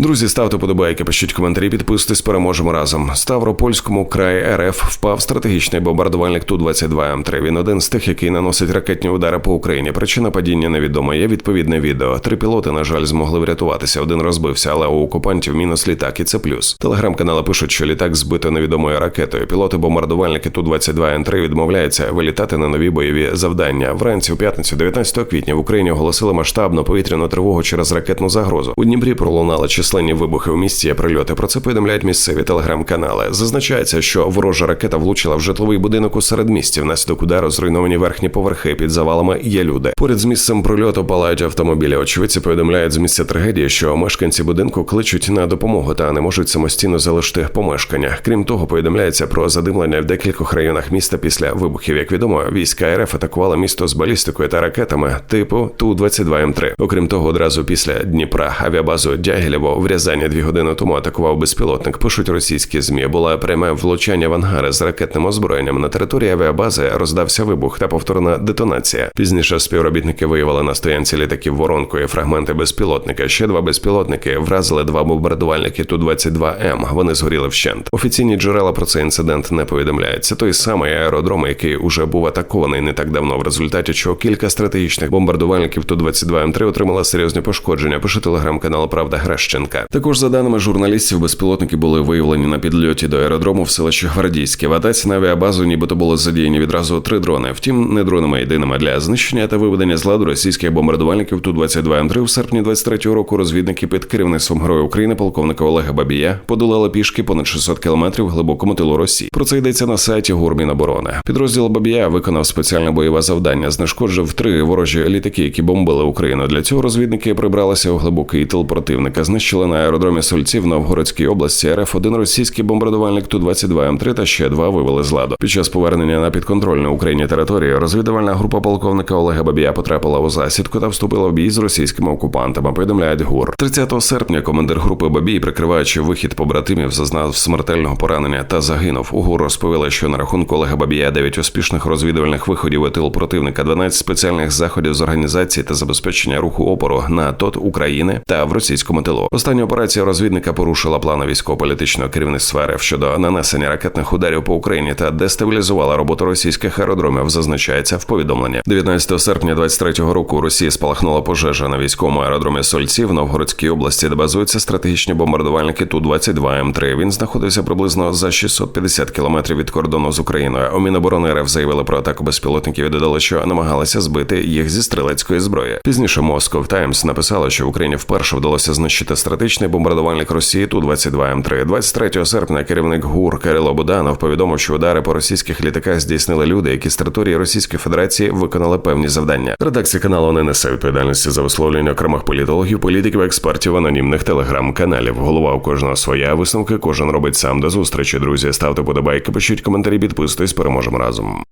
Друзі, ставте подобайки, пишіть коментарі, підписуйтесь, переможемо разом. Ставропольському краї РФ впав стратегічний бомбардувальник Ту-22М3. Він один з тих, який наносить ракетні удари по Україні. Причина падіння невідома. Є відповідне відео. Три пілоти, на жаль, змогли врятуватися. Один розбився, але у окупантів мінус літак, і це плюс. Телеграм-канали пишуть, що літак збито невідомою ракетою. Пілоти-бомбардувальники Ту-22М3 відмовляються вилітати на нові бойові завдання. Вранці у п'ятницю, 19 квітня, в Україні оголосили масштабну повітряну тривогу через ракетну загрозу. У Дніпрі пролунали численні вибухи у місті. Прильоти про це повідомляють місцеві телеграм-канали. Зазначається, що ворожа ракета влучила в житловий будинок у середмісті. Внаслідок удару зруйновані верхні поверхи. Під завалами є люди. Поряд з місцем прильоту палають автомобілі. Очевидці повідомляють з місця трагедії, що мешканці будинку кличуть на допомогу та не можуть самостійно залишити помешкання. Крім того, повідомляється про задимлення в декількох районах міста після вибухів. Як відомо, війська РФ атакували місто з балістикою та ракетами типу Ту-22М3. Окрім того, одразу після Дніпра авіабазу Дягілєво в Рязані дві години тому атакував безпілотник. Пишуть російські змі. Була пряме влучання в ангари з ракетним озброєнням. На території авіабази роздався вибух та повторна детонація. Пізніше співробітники виявили на стоянці літаків воронкою фрагменти безпілотника. Ще два безпілотники вразили два бомбардувальники Ту-22М. Вони згоріли вщент. Офіційні джерела про цей інцидент не повідомляють. Це той самий аеродром, який уже був атакований не так давно, в результаті чого кілька стратегічних бомбардувальників Ту-22М3 отримала серйозні пошкодження. Пише телеграм-канал Правда Грещенка. Також за даними журналістів, безпілотники були виявлені на підльоті до аеродрому в селищі Гвардійське. В атаці на авіабазу, нібито було задіяні відразу три дрони. Втім, не дронами єдиними для знищення та виведення з ладу російських бомбардувальників Ту-22М3 в серпні 23-го року розвідники під керівництвом Героя України полковника Олега Бабія подолали пішки понад 600 кілометрів глибокому тилу Росії. Про це йдеться на сайті Гурміноборони. Підрозділ Бабія виконав спеціальне бойове завдання, знешкоджив три ворожі літаки, які бомбили Україну. Для цього розвідники прибралися у глибокий тил противника. Знищили на аеродромі Сольців в Новгородській області РФ один російський бомбардувальник Ту-22М3 та ще два вивели з ладу. Під час повернення на підконтрольну Україні територію розвідувальна група полковника Олега Бабія потрапила у засідку та вступила в бій з російськими окупантами. Повідомляють ГУР 30 серпня. Командир групи Бабій, прикриваючи вихід побратимів, зазнав смертельного поранення та загинув. У ГУР розповіли, що на рахунку Олега Бабія 9 успішних розвідувальних виходів у тил противника, 12 спеціальних заходів з організації та забезпечення руху опору на ТОТ України та в російському тилу. Остання операція розвідника порушила плани військово-політичного керівництва РФ щодо нанесення ракетних ударів по Україні та дестабілізувала роботу російських аеродромів. Зазначається в повідомленні. 19 серпня 23-го року у Росії спалахнула пожежа на військовому аеродромі Сольці в Новгородській області, де базуються стратегічні бомбардувальники Ту-22М3. Він знаходився приблизно за 650 кілометрів від кордону з Україною. У Міноборони РФ заявили про атаку безпілотників і додали, що намагалися збити їх зі стрілецької зброї. Пізніше Moscow Times написала, що в Україні вперше вдалося знищити стратегічний бомбардувальник Росії Ту-22М3. 23 серпня керівник ГУР Кирило Буданов повідомив, що удари по російських літаках здійснили люди, які з території Російської Федерації виконали певні завдання. Редакція каналу не несе відповідальності за висловлення окремих політологів, політиків, експертів, анонімних телеграм-каналів. Голова у кожного своя висновки. Кожен робить сам до зустрічі. Друзі, ставте подобайки, пишіть коментарі, підписуйтесь, переможемо разом.